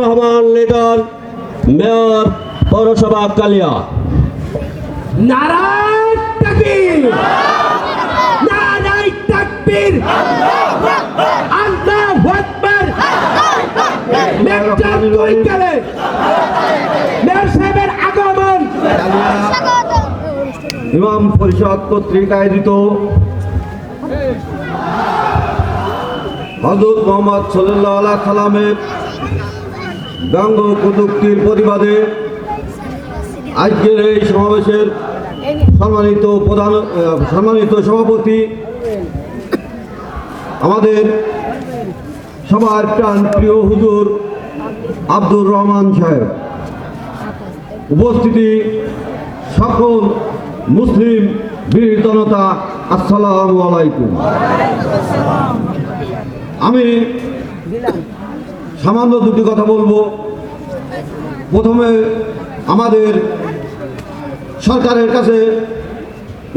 Rahman Liton mayor পৌরসভা কালিয়া। নারায় তাকবীর! নারায় তাকবীর! আল্লাহু আকবার! মেজর দুই কালে মেয়র সাহেবের আগমন! ইমাম পরিষদ কর্তৃক আয়োজিত। হজরত মোহাম্মদ সালামের ব্যঙ্গ কটুক্তির প্রতিবাদে আজকের এই সমাবেশের সম্মানিত প্রধান সম্মানিত সভাপতি, আমাদের সবার প্রাণ প্রিয় হুজুর আব্দুর রহমান সাহেব। উপস্থিতি সকল মুসলিম বীর জনতা আসসালামু আলাইকুম। আমি সামান্য দুটি কথা বলব। প্রথমে আমাদের সরকারের কাছে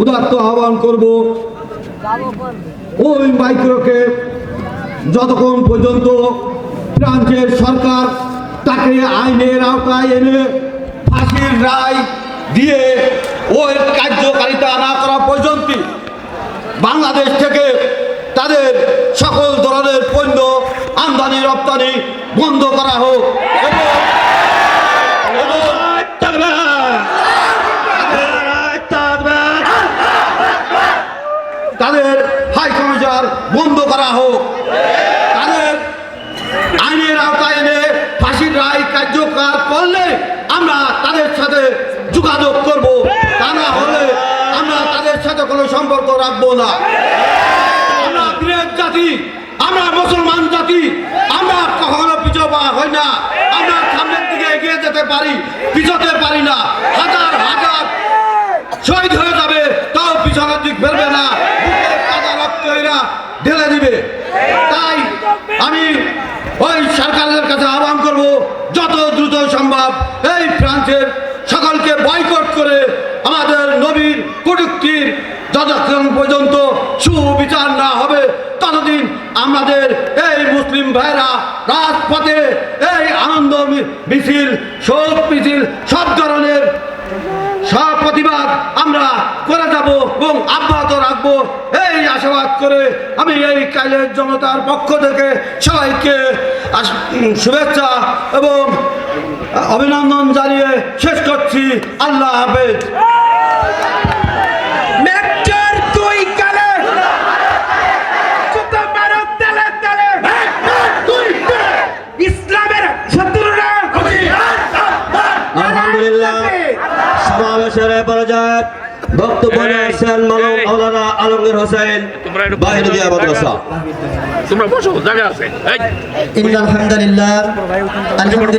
উদাত্ত আহ্বান করব, ওই মাইক্রোকে যতক্ষণ পর্যন্ত ফ্রান্সের সরকার তাকে আইনের আওতায় এনে ফাঁসির রায় দিয়ে ওই কার্যকারিতা না করা পর্যন্ত বাংলাদেশ থেকে তাদের সকল ধরনের পণ্য আমদানি রপ্তানি বন্ধ করা হোক। তাদের হাই কমিশনার বন্ধ করা হোক। তাদের আইনের আওতায় এনে ফাঁসির রায় কার্যকর করলে আমরা তাদের সাথে যোগাযোগ করব। তা না হলে আমরা তাদের সাথে কোনো সম্পর্ক রাখব না। আমরা বীরের জাতি আমরা মুসলমান জাতি আমরা কখনো পিছপা হই না আমরা সামনের দিকে এগিয়ে যেতে পারি, পিছতে পারি না। হাজার হাজার। শহীদ হয়ে যাবে, তাও পিছনের দিক ফেলবে না। ঢেলে দিবে। তাই আমি ওই সরকারের কাছে আহ্বান করব, যত দ্রুত সম্ভব এই ফ্রান্সের নবীর কটুক্তির যতক্ষণ পর্যন্ত সুবিচার না হবে, ততদিন আমাদের এই মুসলিম ভাইরা রাজপথে এই আনন্দ মিছিল, শোক মিছিল, সব ধরনের সব প্রতিবাদ আমরা করে যাব এবং অব্যাহত রাখব। এই আশাবাদ করে আমি এই কাইলের জনতার পক্ষ থেকে সবাইকে শুভেচ্ছা এবং অভিনন্দন জানিয়ে শেষ করছি। আল্লাহ হাফেজ মেজর দুই কালে যত মারো তেলে তেলে ইসলামের শত্রুরা আলহামদুলিল্লাহ সমাবেশের পর্যায়ে বক্তব্য নিয়েছেন মৌলানা আলমগীর হোসেন। বাহিরুদ্দিয়া মাদ্রাসা। তোমরা বসো জায়গা আছে। ইন্নাল হামদুলিল্লাহ। আলহামদুলিল্লাহ